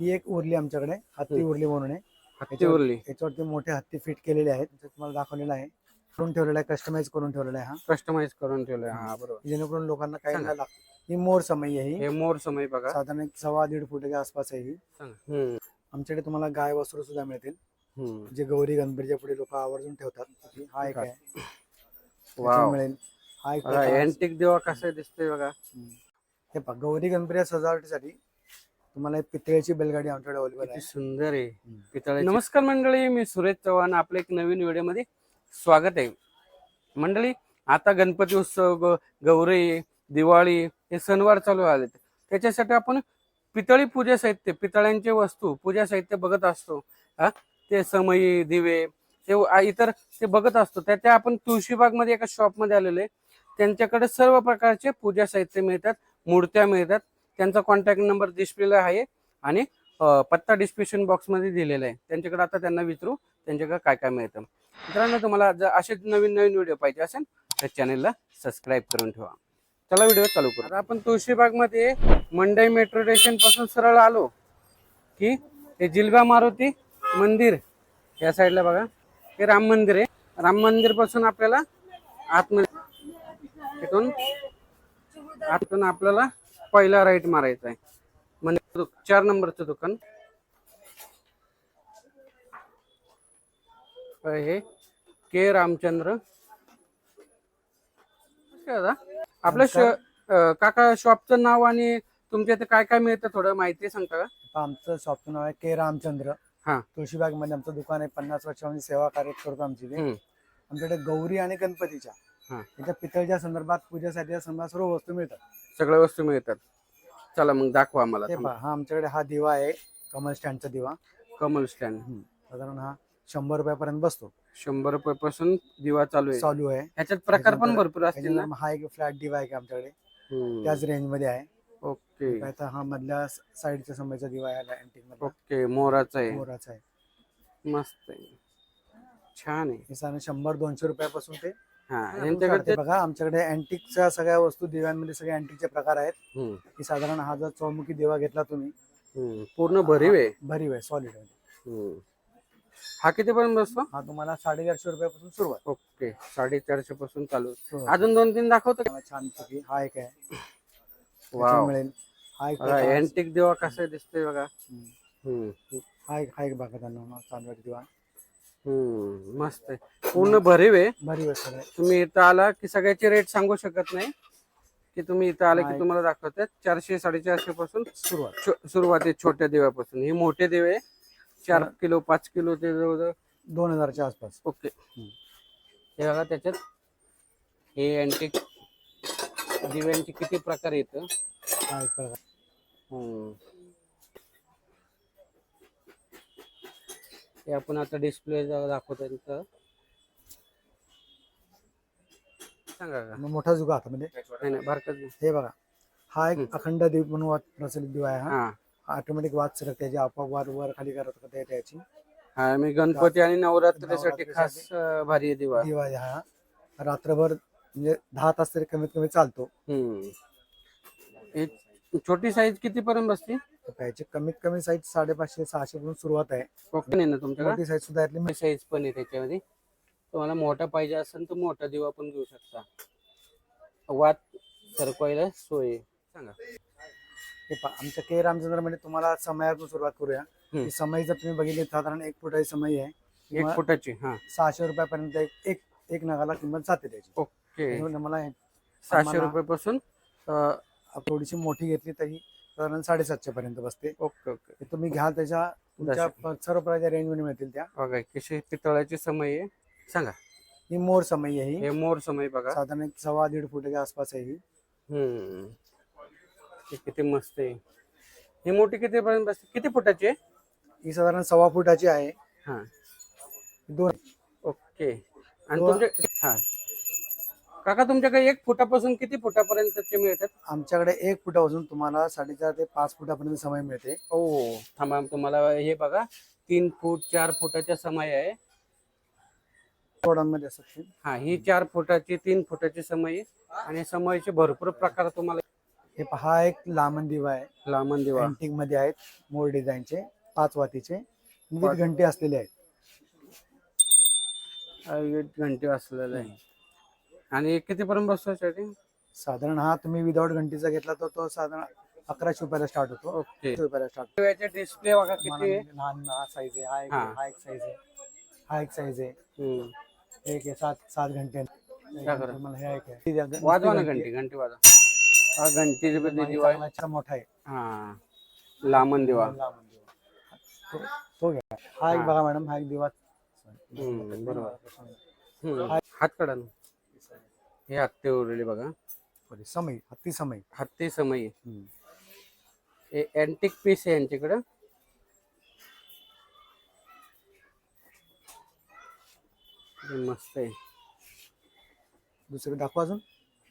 ही एक उरली आमच्याकडे हत्ती. उरली म्हणून आहे. हत्ती याच्यावर- उरली. याच्यावरती मोठे हत्ती फिट केलेले आहेत तुम्हाला दाखवलेलं आहे. करून ठेवलेला आहे कस्टमाइज करून ठेवलेला आहे हा. कस्टमाइज करून ठेवलंय हा बरोबर. जेणेकरून लोकांना काही सांगा. नाही लागत. ही मोर समई आहे ही. हे मोर समय बघा. साधारण एक सव्वा दीड फुटाच्या आसपास आहे ही. सांगा. हम्म, आमच्याकडे तुम्हाला गाय वस्त्र सुद्धा मिळतील. हम्म. जे गौरी गणपतीच्या पुढे लोक आवर्जून ठेवतात हा एक आहे. वाव. मिळेल. हा एक प्रकार. अँटिक देवा कसं दिसतोय बघा. हम्म. हे पहा गौरी गणपती सजावटीसाठी तुम्हाला एक पितळेची बैलगाडी आमच्याकडे अवेलेबल किती आहे. सुंदर आहे. पितळाची. नमस्कार मंडळी मी सुरेश चव्हाण. आपल्या एक नवीन व्हिडिओमध्ये स्वागत आहे. मंडळी आता गणपती उत्सव ग- गौरी दिवाळी हे सणवार चालू आलेत त्याच्यासाठी आपण पितळी पूजा साहित्य पितळ्यांचे वस्तू पूजा साहित्य बघत असतो. हा? ते समई दिवे ते आ- इतर ते बघत असतो. त्या त्या आपण तुळशीबागमध्ये एका शॉपमध्ये आलेले आहे. त्यांच्याकडे सर्व प्रकारचे पूजा साहित्य मिळतात मूर्त्या मिळतात. त्यांचा कॉन्टॅक्ट नंबर डिस्प्लेला आहे आणि पत्ता डिस्क्रिप्शन बॉक्समध्ये दिलेला आहे. त्यांच्याकडे आता त्यांना विचारू त्यांच्याकडे काय काय मिळतं. मित्रांनो तुम्हाला जर असेच नवीन नवीन व्हिडिओ पाहिजे असेल तर चॅनेलला सबस्क्राईब करून ठेवा. चला व्हिडिओ चालू करू. आता आपण तुळशीबागमध्ये मंडई मेट्रो स्टेशनपासून सरळ आलो की हे जिल्बा मारुती मंदिर या साईडला बघा. हे राम मंदिर आहे. राम मंदिरपासून आपल्याला आतमध्ये तिथून आतून आपल्याला पहिला राईट मारायचा आहे. म्हणजे चार नंबरचं दुकान. हे? के रामचंद्र? आपलं श- काका शॉपचं नाव आणि तुमच्या इथे काय काय मिळतं थोडं माहिती सांगता का? आमचं शॉपचं नाव आहे के रामचंद्र. हा. तुळशीबागमध्ये आमचं दुकान आहे. पन्नास वर्षामध्ये सेवा कार्य करतो आमची. आमच्याकडे गौरी आणि गणपतीच्या. हा. याच्या पितळच्या संदर्भात पूजेसाठी संदर्भात सर्व वस्तू मिळतात. सगळ्या वस्तू मिळतात. चला मग दाखवा आम्हाला. हे पहा हा आमच्याकडे हा दिवा आहे कमल स्टँडचा दिवा. कमल स्टँड. साधारण हा शंभर रुपयापर्यंत बसतो. शंभर रुपये पासून दिवा चालू आहे. चालू आहे. ह्याच्यात प्रकार पण भरपूर असतील ना? त्याच्यानंतर हा एक फ्लॅट दिवा आहे का आमच्याकडे. त्याच रेंजमध्ये आहे. ओके. तर हा मधल्या साईडच्या समयचा दिवा आहे अँटिकमध्ये ओके मोराचा आहे. मोराचा आहे. मस्त आहे. छान आहे. हे साधारण शंभर दोनशे रुपयापासून ते यांच्याकडे बघा आमच्याकडे अँटिकच्या सगळ्या वस्तू दिव्यांमध्ये सगळे अँटिकचे प्रकार आहेत. की साधारण हा जर चौमुखी दिवा घेतला तुम्ही. पूर्ण भरीव आहे? भरीव आहे सॉलिड हम्म. हा किती पर्यंत बसतो? हा तुम्हाला साडेचारशे रुपयापासून सुरुवात ओके साडेचारशे पासून चालू. सुरुवात. अजून दोन तीन दाखवतो छान पैकी. हा एक आहे. मिळेल. हा एक अँटिक देवा कसा दिसतोय बघा. हा एक हा एक बघा त्यांना चांदवड दिवा. हम्म. मस्त आहे. पूर्ण भरीव आहे. भरीव आहे सगळे. तुम्ही इथं आला की सगळ्याचे रेट सांगू शकत नाही. की तुम्ही इथं आले की तुम्हाला दाखवतात. चारशे साडेचारशे पासून सुरुवात. छो- सुरुवात आहे छोट्या देवापासून. हे मोठे देव आहे. चार किलो पाच किलो ते जवळजवळ. दोन हजारच्या आसपास. ओके. हे बघा त्याच्यात. हे अँटिक दिव्यांचे किती प्रकार येतं हा? एक प्रकार हम्म. हे आपण आता डिस्प्ले दाखवतो तिथं सांगा का? मग मोठा जुगा हातामध्ये नाही नाही नाही. हे बघा हा एक. अखंड दीप म्हणून वाद प्रचलित दिवा आहे हा. हा. ऑटोमॅटिक वाद सरक त्याची आपोआप वाद वर खाली करत करता येते याची. हा मी गणपती आणि नवरात्रीसाठी खास अं, भारी आहे दिवा. दिवा हा. रात्रभर म्हणजे दहा तास तरी कमीत कमी चालतो. हम्म. हे छोटी साईज किती पर्यंत बसते? तर याची कमीत कमी साईज साडेपाचशे सहाशे पासून सुरुवात आहे. ओके नाही ना तुमच्याकडे? मोठी साईज सुद्धा यातली साईज पण आहे त्याच्यामध्ये. तुम्हाला मोठा पाहिजे असेल तर मोठा दिवा पण घेऊ शकता. वात सरकवायला सोय आहे. सांगा. हे पहा, आमच्या के रामचंद्रमध्ये तुम्हाला समयातून सुरुवात करूया. हम्म. ही समई जर तुम्ही बघितली साधारण एक फुटाची समई आहे. एक किंवा फुटाची हा. सहाशे रुपयापर्यंत एक एक एक नगाला किंमत जाते त्याची. ओके. त्यामुळे मला हे- सहाशे आम्हाला- रुपयापासून थोडीशी मोठी घेतली तरी साधारण साडेसातशे पर्यंत बसते. Okay okay. तुम्ही घ्याल त्याच्या तुमच्या सर्व प्रकारच्या रेंजमध्ये मिळतील त्या. बघा कशी पितळाची समय आहे. सांगा. ही मोर समई आहे ही. हे मोर समय बघा. साधारण एक सव्वा दीड फुटाच्या आसपास आहे ही. हम्म. हे किती मस्त आहे. ही मोठी किती पर्यंत बसते? किती फुटाची आहे? ही साधारण सव्वा फुटाची आहे. हा. दोन. ओके. आणि तुमच्या हा. काका तुमच्याकडे एक फुटापासून किती फुटापर्यंतचे मिळतात? आमच्याकडे एक फुटापासून तुम्हाला साडेचार ते पाच फुटापर्यंत समय मिळते. हो थांबा तुम्हाला हे बघा. तीन फूट चार फुटाच्या समय आहे. तोडांमध्ये असतात ते. हा ही चार फुटाची तीन फुटाची समय. आहे आणि समयचे भरपूर प्रकार तुम्हाला हे पहा एक लांबन दिवा आहे. लांबन दिवा. अँटिकमध्ये आहेत मोर डिझाईनचे पाच वातीचे पाच. घंटे असलेले आहेत. घंटे असलेला आहे आणि किती पर्यंत बसतो स्टार्टिंग साधारण हा तुम्ही विदाऊट घंटीचा घेतला तर तो साधारण अकराशे रुपयाला स्टार्ट होतो. ओके. रुपयाला स्टार्ट डिस्प्ले बघा किती आहे. लहान हा साईज आहे हा एक हा. हा एक साईज आहे हा एक साईज आहे. हम्म. एक आहे सात सात घंटे. काय करा? मला हे एक आहे. वाजवा ना घंटी घंटी वाजवा. हा घंटीची पण आणि दिवा आहे चांगला मोठा आहे. हा. लांबन दिवा. लांब दिवा. तो- तो घ्या. हा एक हा. बघा मॅडम हा एक दिवा. हम्म, बरोबर. हम्म. हात काढा ना. हे हत्ते उरलेले बघा. Sorry, समय हत्ती समय. हत्ती समयी. हम्म. हे अँटिक पीस आहे यांच्याकडं. हे मस्त आहे. दुसरं दाखवा अजून.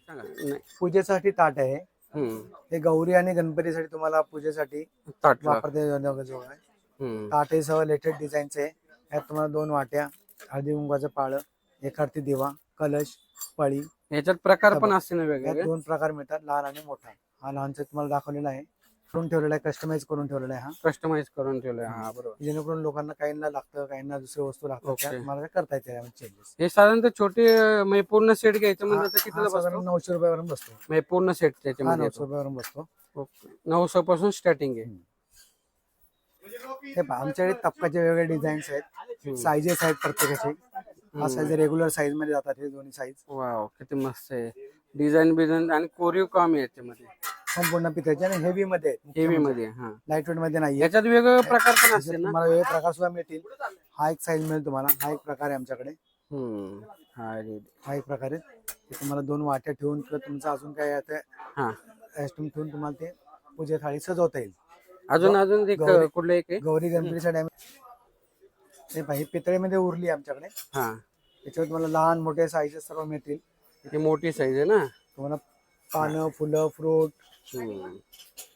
सांगा. नाही. पूजेसाठी ताट आहे. हम्म. हे गौरी आणि गणपतीसाठी तुम्हाला पूजेसाठी ताटला वापरता आहे हम्म. ताट हे सर्व लेटेस्ट डिझाईनचे आहे. यात तुम्हाला दोन वाट्या हळदी कुंकवाचं पाळ एक आरती दिवा कलश पळी याच्यात प्रकार पण असते ना यात वेगवेगळे? दोन प्रकार मिळतात लहान आणि मोठा. हा लहानचा तुम्हाला दाखवलेला आहे. करून ठेवलेला आहे कस्टमाइज करून ठेवलेला आहे हा. कस्टमाइज करून ठेवलंय हा बरोबर. जेणेकरून लोकांना काहींना लागतं काहींना दुसरी वस्तू लागतात Okay. त्या तुम्हाला करता येते चेंजेस हे साधारणतः छोटे अं, म्हणजे पूर्ण सेट घ्यायचं म्हणजे तर कितीला बसतो साधारण नऊशे रुपयावरून बसतो. म्हणजे पूर्ण सेट हा त्याच्यामध्ये नऊशे रुपयावरून बसतो. नऊशे पासून स्टार्टिंग आहे. हे पहा आमच्याकडे टप्प्याचे वेगवेगळे डिझाईन्स आहेत. साईजेस आहेत प्रत्येकाचे. हा साईज रेग्युलर साईजमध्ये जातात हे दोन्ही साईज वाव किती मस्त आहे. डिझाईन बिझाईन आणि कोरीव काम आहे याच्यामध्ये. संपूर्ण पितळेचे आणि हेवी मध्ये हेवी मध्ये हा. लाइट वेटमध्ये नाहीये. याच्यात वेगवेगळे प्रकार पण असतील ना? तुम्हाला वेगळे प्रकार सुद्धा मिळतील. हा एक साईज मिळेल तुम्हाला. हा एक प्रकार आहे आमच्याकडे. हा हा एक प्रकार आहे. तुम्हाला दोन वाट्या ठेवून किंवा तुमचं अजून काय हा. आयटम ठेवून तुम्हाला ते पूजे थाळी सजवता येईल. अजून अजून कुठलं एक गौरी गणपतीसाठी आम्ही हे पहा ही पितळेमध्ये उरली आमच्याकडे. हा. त्याच्यावर तुम्हाला लहान मोठे साईजेस सर्व मिळतील. ती मोठी साईज आहे ना? तुम्हाला पानं फुलं फ्रूट हम्म.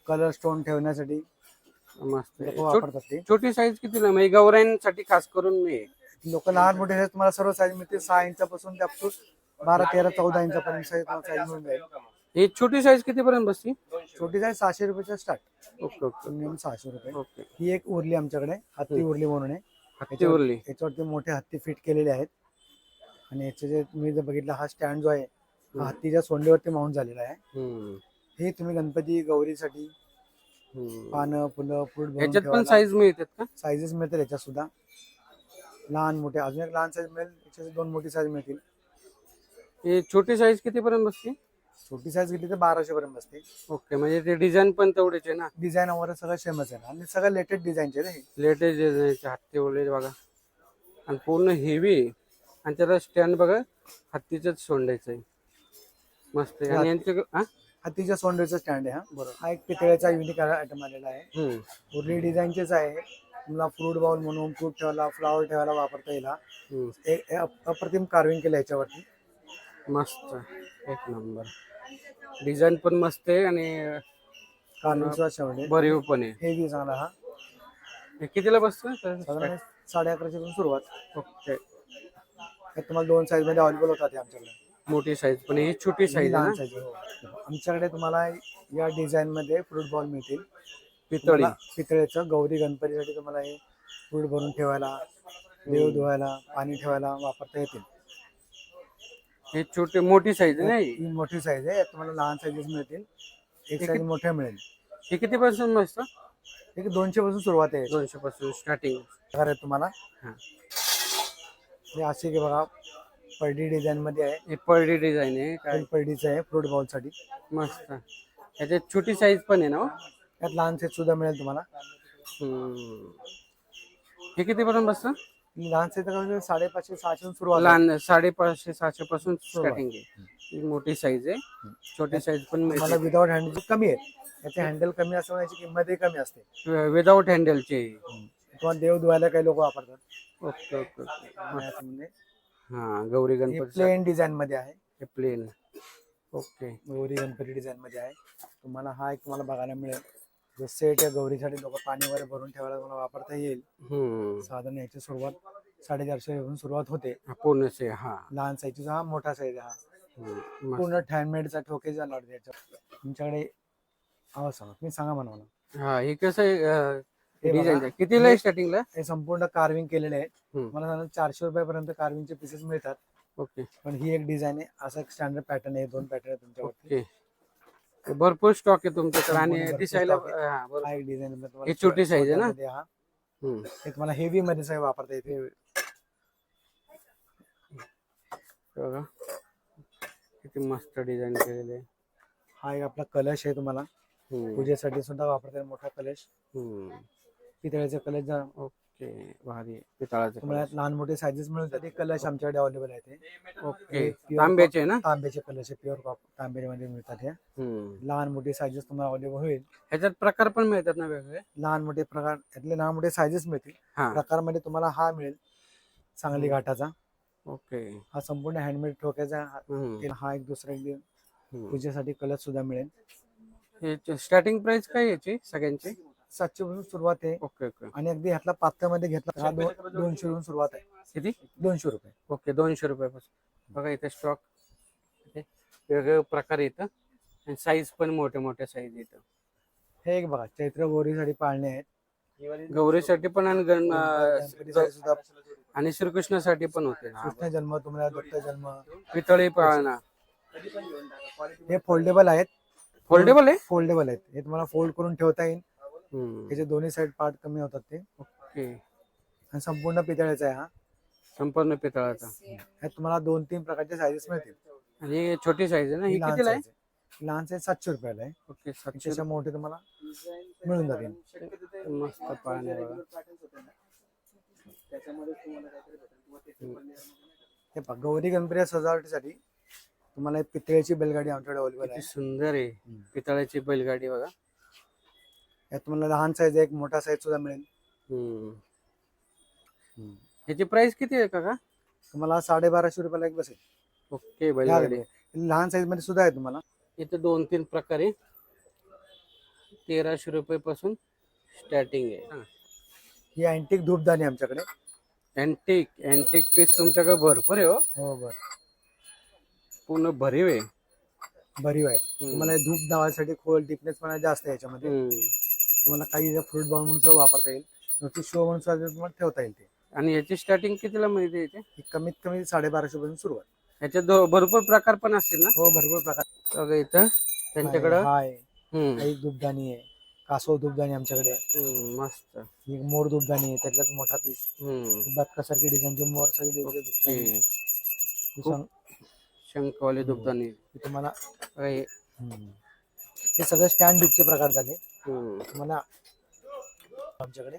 कलर स्टोन ठेवण्यासाठी मस्त. आहे. लोक छोट- वापरतात ते. छोटी साईज कितीला म्हणजे गौराईंसाठी खास करून नाही लोक लहान मोठे आहेत, तुम्हाला सर्व साईज मिळतील. सहा इंचापासून ते up to बारा तेरा चौदा इंचापर्यंत साईज साईज मिळून जाईल. ही छोटी साईज किती पर्यंत बसती? छोटी साईज सहाशे रुपयाच्या स्टार्ट ओके ओके. मिनिमम सहाशे रुपये. ओके. ही एक उरली आमच्याकडे. हत्ती उरली म्हणून आहे. हत्ती उरली. याच्यावरती मोठे हत्ती फिट केलेले आहेत. आणि याचे जे तुम्ही जर बघितला हा स्टँड जो आहे हा हत्तीच्या सोंडेवरती माउंट झालेला आहे. हे तुम्ही गणपती गौरीसाठी. पानं फुलं फ्रूट याच्यात पण साईज मिळतात का? साईजेस मिळतील याच्यात सुद्धा. लहान मोठे. अजून एक लहान साईज मिळेल याच्यात दोन मोठी साईज मिळतील. ही छोटी साईज किती पर्यंत बसते? छोटी साईज घेतली तर बाराशे पर्यंत बसते. ओके म्हणजे ते डिझाईन पण तेवढेच आहे ना? डिझाईन वगैरे सगळं सेमच आहे आणि सगळं लेटेस्ट डिझाईनचे हे. लेटेस्ट डिझाईनचे हत्ती उरले बघा. आणि पूर्ण हेवी आणि त्याला स्टँड बघा हत्तीच सोंडायचं आहे. मस्त आहे. आणि यांचे हा हत्तीच्या सोंडेचा स्टँड आहे हा. बरोबर हा एक पितळेचा युनिक आयटम आलेला आहे. हम्म. उरली डिझाईनचेच आहे. तुम्हाला फ्रूट बाउल म्हणून फ्रूट ठेवायला फ्लावर ठेवायला वापरता येईल हा. हम्म. अप- अप्रतिम कार्विंग केलं याच्यावरती. मस्त. एक नंबर डिझाईन पण मस्त आहे आणि भरीव पण आहे. हेवी चांगला हा. हे कितीला बसतं साधारण साडे अकराशे पासून सुरुवात. ओके. यात तुम्हाला दोन साईजमध्ये अवेलेबल होतात हे आमच्याकडे. मोठी साईज पण ही छोटी ही साईज लहान आहे साईज आहे. आमच्याकडे तुम्हाला या डिझाईन मध्ये फ्रूट बॉल मिळतील. पितळी. तुम्हाला पितळेचं गौरी गणपतीसाठी तुम्हाला हे फ्रूट भरून ठेवायला देव धुवायला पाणी ठेवायला वापरता येतील. ही छोटी मोठी साईज आहे ना ही? मोठी साईज आहे. यात तुम्हाला लहान साईजेस मिळतील. एक साईज मोठ्या मिळेल. ही किती पासून बसतं? एक दोनशे पासून सुरुवात आहे. दोनशे पासून स्टार्टिंग आहे तुम्हाला. हा. हे असे की बघा पडडी डिझाईन मध्ये आहे. हे पडली डिझाईन आहे काय? फुल पडडीचं आहे फ्रूट बॉलसाठी. मस्त. याच्यात छोटी साईज पण आहे ना हो? यात लहान साईज सुद्धा मिळेल तुम्हाला. हम्म. हे किती पर्यंत बसतं? लहान साईज साडेपाचशे सहाशे सुरुवात आहे. लहान साडेपाचशे सहाशे पासून स्टार्टिंग आहे. ही मोठी साईज आहे. छोटी साईज पण तुम्हाला विदाऊट हँडल कमी आहे याचे हँडल कमी असल्यामुळे याची किंमतही कमी असते. विदाउट हँडलचे तुम्हाला देव धुवायला काही लोक वापरतात. ओके ओके याच्यामध्ये हा गौरी गणपती प्लेन डिझाईन मध्ये आहे. हे plain okay. Gauri Ganpati design मध्ये आहे. तुम्हाला हा एक तुम्हाला बघायला मिळेल. सेट आहे गौरीसाठी लोक पाणी वगैरे भरून ठेवायला वापरता येईल. हम्म. साधारण याची सुरुवात साडेचारशे पासून सुरुवात होते. हा, पूर्णचे हा. लहान साईजचा हा मोठा साईज हा. हम्म. मस्त. पूर्ण हँडमेडचा ठोके जाणार त्याच्यात तुमच्याकडे हो सांगा तुम्ही सांगा म्हणा मला. हा हे कसं आहे हे बघा, डिझाईन कितीला आहे स्टार्टिंगला हे संपूर्ण कार्विंग केलेले हम्म. मला सांगा चारशे रुपयापर्यंत कार्विंगचे पीसेस मिळतात. ओके. पण ही एक डिझाइन आहे असा एक स्टँडर्ड पॅटर्न आहे दोन पॅटर्न आहे तुमच्यावरती. ओके. भरपूर स्टॉक आहे तुमच्याकडे आणि भरपूर दिसायला stock आहे. हा, बरोबर. हा एक ही छोटी size आहे ना? हा हम्म. हे तुम्हाला हेवी मध्ये सगळं वापरता येते बघा किती मस्त डिझाईन केलेले आहे. हा एक आपला कलश आहे तुम्हाला हम्म. पूजेसाठी सुद्धा वापरता येईल मोठा कलश हम्म. पितळेचा कलश जा- ओके भारी. पितळाचे तुम्हाला लहान मोठे सायझेस मिळून जाते कलश आमच्याकडे अवेलेबल आहे ते. ओके तांब्याचे ना? तांब्याचे कलश प्युअर तांब्यामध्ये मिळतात हे हम्म. लहान मोठे सायझेस तुम्हाला अवेलेबल होईल. ह्याच्यात प्रकार पण मिळतात ना वेगवेगळे? लहान मोठे प्रकार त्यातले लहान मोठे सायझेस मिळतील. हा. प्रकारमध्ये तुम्हाला हा मिळेल सांगली घाटाचा. ओके. हा संपूर्ण हँडमेड ठोक्याचा हा- एक दुसरा एक. पूजेसाठी कलश सुद्धा मिळेल. स्टार्टिंग प्राइस काय याची सगळ्यांची? सातशे पासून सुरुवात आहे. Okay okay. आणि अगदी ह्यातला पात्यामध्ये घेतला हा दोन- दोनशे वरून सुरुवात आहे. किती? दोनशे रुपये. ओके दोनशे रुपयापासून. बघा इथे स्टॉक वेगवेगळे प्रकार येतं आणि साईज पण मोठे मोठे साईज येतं हे एक बघा चैत्र गौरीसाठी पाळणे आहेत. गौरीसाठी पण आणि गण अं, गणपतीसाठी सुद्धा आणि श्रीकृष्णासाठी पण होते. कृष्ण जन्म तुम्हाला दत्त जन्म. पितळी पाळणा. हे फोल्डेबल आहेत. फोल्डेबल आहे? फोल्डेबल आहेत. हे तुम्हाला फोल्ड करून ठेवता येईल. त्याचे दोन्ही साईड पार्ट कमी होतात ते. ओके. आणि संपूर्ण पितळेचा आहे हा. संपूर्ण पितळाचा. ह्यात तुम्हाला दोन तीन प्रकारचे साईजेस मिळतील. आणि छोटी साईज आहे ना? ही ही लहान कितीला आहे? size. आहे लहान साईज सातशे रुपयाला आहे. ओके सातशे त्याच्या मोठे तुम्हाला मिळून जातील. रुपये. मस्त हे पहा गौरी गणपती सजावटीसाठी तुम्हाला एक पितळेची बैलगाडी आमच्याकडे अवेलेबल किती आहे. सुंदर आहे. पितळाची बैलगाडी बघा. यात तुम्हाला लहान साईज एक मोठा साईज सुद्धा मिळेल. हम्म. ह्याची प्राइस किती आहे काका? तुम्हाला साडेबाराशे रुपयाला एक बसेल. ओके बैलगाडी लहान साईजमध्ये सुद्धा आहे तुम्हाला. इथं दोन तीन प्रकारे. तेराशे रुपये पासून स्टार्टिंग आहे. ही. अँटिक धूपदाणी आमच्याकडे. अँटिक अँटिक पीस तुमच्याकडे भरपूर आहे हो. हो बर. पूर्ण भरीव आहे. भरीव आहे. तुम्हाला धूप दावासाठी खोल टिपनेस पण जास्त आहे याच्यामध्ये. हम्म. तुम्हाला काही फ्रूट बाउल म्हणून वापरता येईल. नुसती शो म्हणून तुम्हाला ठेवता येईल ते. आणि याची स्टार्टिंग कितीला मिळते याची? कमीत कमी साडेबाराशे पासून सुरुवात. ह्याच्यात दो- भरपूर प्रकार पण असतील ना? हो भरपूर प्रकार. बघा इथं त्यांच्याकडं. हा आहे हम्म. काही धूपदाणी आहे. कासव धूपदाणी आमच्याकडे. मस्त. एक मोर धूपदाणी आहे त्यातलाच मोठा पीस. बदकासारखी डिझाईनची मोर सगळी शंखवाले ही तुम्हाला हे. सगळे स्टँड धूपचे प्रकार झाले. तुम्हाला आमच्याकडे.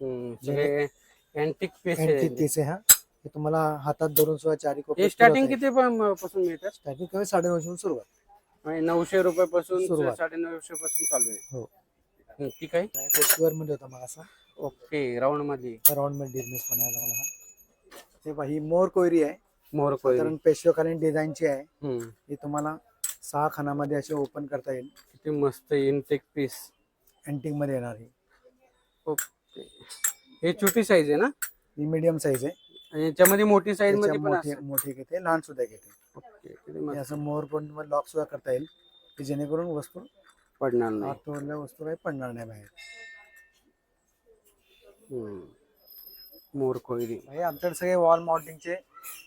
हम्म. सगळे अँटिक पीस अँटिक पीस आहे हा. हे तुम्हाला हातात धरून सुद्धा चारी हे स्टार्टिंग किती पण- पासून मिळतात? स्टार्टिंग कमी साडे नऊशे सुरुवात. म्हणजे नऊशे रुपयापासून सुरुवात. साडे नऊशे पासून चालू आहे. हो. ठीक आहे पेशवर मध्ये होता मग असा. ओके राऊंडमध्ये राऊंडमध्ये बिझनेस बनायला लागला हा. हे पहा, ही मोर कोयरी आहे. मोर कोयरी. कारण पेशवेकालीन डिझाईनची आहे. हम्म. ही तुम्हाला सहा खानामध्ये अशी ओपन करता येईल. किती मस्त इनटेक पीस अँटिकमध्ये येणार ही ओके हे छोटी साईज आहे ना? ही मीडियम साईज आहे. आणि याच्यामध्ये मोठी साईजमध्ये पण मोठी असेल. मोठी घेते लहान सुद्धा घेते. ओके किती हे मस्त असं मोर पण लॉक सुद्धा करता येईल की जेणेकरून वस्तू पडणार नाही. आतवरल्या वस्तू काही पडणार नाही बाहेर. हम्म. मोर कोयरी हे आमच्याकडे सगळे वॉल माउंटिंगचे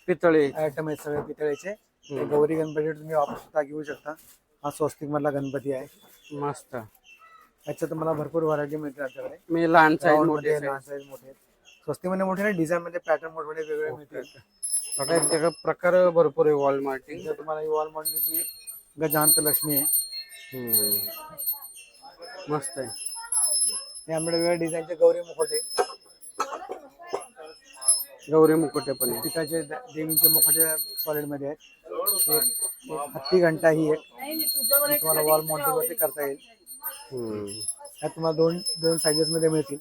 पितळे. आयटम आहेत सगळे पितळेचे. गौरी गणपती तुम्ही वापरू सुद्धा घेऊ शकता. हा स्वस्तिक मधला गणपती आहे. मस्त. याच्यात तुम्हाला भरपूर व्हरायटी मिळते आमच्याकडे मी लहान साईज Round मोठे मध्ये लहान साईज मोठे. आहेत. स्वस्तिकमध्ये मोठे नाही डिझाईन मध्ये पॅटर्न मोठे मोठे वेगळे मिळतील बघा त्याचा प्रकार भरपूर आहे वॉल मार्टिंग इथे तुम्हाला ही वॉल गजांत लक्ष्मी आहे. मस्त आहे. हे आमच्याकडे वेगळ्या डिझाईनचे गौरी मुखोटे गौरी मुकुटे पण आहे पिठाचे द- देवींचे मुखोटे सॉलिडमध्ये आहेत. हत्ती घंटा ही एक ही तुम्हाला वॉल वरती करता येईल. यात तुम्हाला दोन दोन साईजेस मध्ये मिळतील.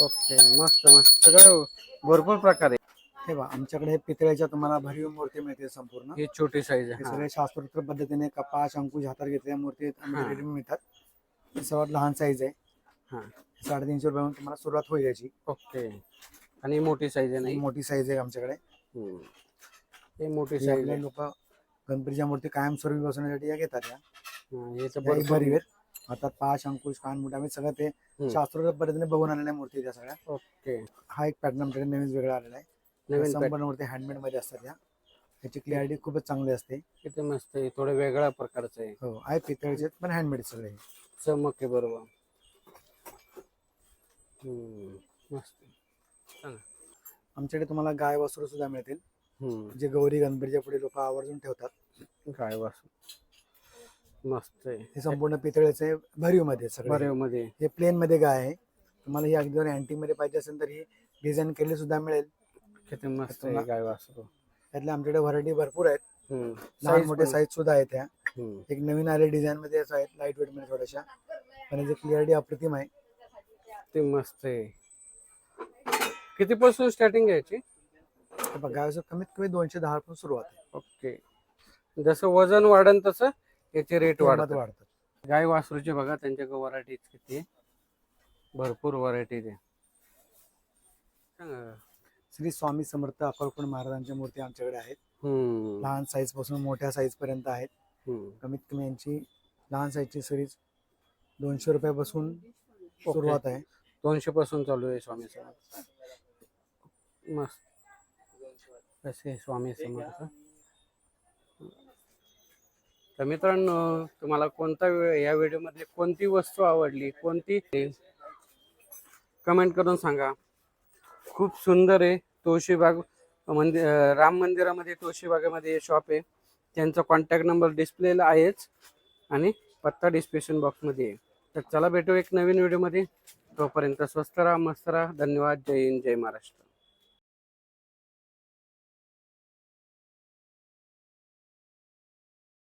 ओके मस्त मस्त. सगळं भरपूर प्रकार. आहे हे बघा आमच्याकडे पितळेच्या तुम्हाला भरीव मूर्ती मिळते संपूर्ण. ही छोटी साईज हे आहे. सगळे शास्त्रोक्त पद्धतीने कपाश अंकुश हातात घेतलेल्या मूर्ती मिळतात. ही सर्वात लहान साईज आहे. हा. साडेतीनशे रुपयाहून तुम्हाला सुरुवात होईल याची. ओके. आणि मोठी साईज आहे ही? नाही मोठी साईज आहे आमच्याकडे. हे मोठी साईज आपले आहे लोक गणपतीच्या मूर्ती कायमस्वरूपी बसवण्यासाठी या घेतात या. हा, आहेत. आता पाच अंकुश कान मुठ आम्ही सगळं ते शास्त्रोक्त पद्धतीने बघून आणलेल्या मूर्ती त्या सगळ्या. ओके. हा एक पॅटर्न आमच्याकडे नवीन वेगळा आलेला आहे. नवीन. संपूर्ण मूर्ती हँडमेडमध्ये असतात या. त्याची क्लिअरिटी खूपच चांगली असते. किती मस्त आहे. थोडं वेगळ्या प्रकारचं आहे. हो आहे पितळचे पण हँडमेड सगळे चमक आहे बरोबर. मस्त. आमच्याकडे तुम्हाला गाय वस्त्र सुद्धा मिळतील. जे गौरी गणपतीच्या पुढे लोक आवर्जून ठेवतात. काय वास मस्त आहे. हे संपूर्ण पितळेचे भरीवमध्ये बरेवमध्ये हे प्लेन मध्ये गाय आहे. तुम्हाला ही अगदी अँटिकमध्ये पाहिजे असेल तर ही डिझाईन केलेली सुद्धा मिळेल. किती मस्त आहे काय वास त्यातल्या आमच्याकडे व्हरायटी भरपूर आहेत. लहान मोठे साईज सुद्धा आहेत त्या. एक नवीन आले डिझाईन मध्ये असं आहेत लाइट वेटमध्ये थोड्याशा. पण याची क्लिअरिटी अप्रतिम आहे. ते मस्त आहे. किती पासून स्टार्टिंग आहे याची? हे बघा गायचं कमीत कमी दोनशे दहा पासून सुरुवात आहे. ओके. जसं वजन वाढन तसं याचे रेट किंमत वाढतात वाढतात गाय वासरूचे बघा त्यांच्या व्हरायटी किती आहे. भरपूर व्हरायटी आहे. सांगा. श्री स्वामी समर्थ अक्कलकोट महाराजांच्या मूर्ती आमच्याकडे आहेत. हम्म, लहान साईजपासून मोठ्या साईज पर्यंत आहेत. हम्म. कमीत कमी यांची लहान साईजची सिरीज दोनशे रुपयापासून सुरुवात आहे. दोनशे पासून चालू आहे स्वामी समर्थ. मस्त. आहे स्वामी समर्थ. तर मित्रांनो तुम्हाला कोणता या व्हिडिओमध्ये कोणती वस्तू आवडली कोणती? कमेंट करून सांगा. खूप सुंदर आहे तुळशीबाग मंदिर राम मंदिरामध्ये तुळशीबागेमध्ये शॉप आहे. त्यांचा कॉन्टॅक्ट नंबर डिस्प्लेला आहेच आणि पत्ता डिस्क्रिप्शन बॉक्समध्ये आहे. तर चला भेटू एक नवीन व्हिडिओमध्ये. तोपर्यंत स्वस्त राहा मस्त राहा. धन्यवाद. जय हिंद जय महाराष्ट्र.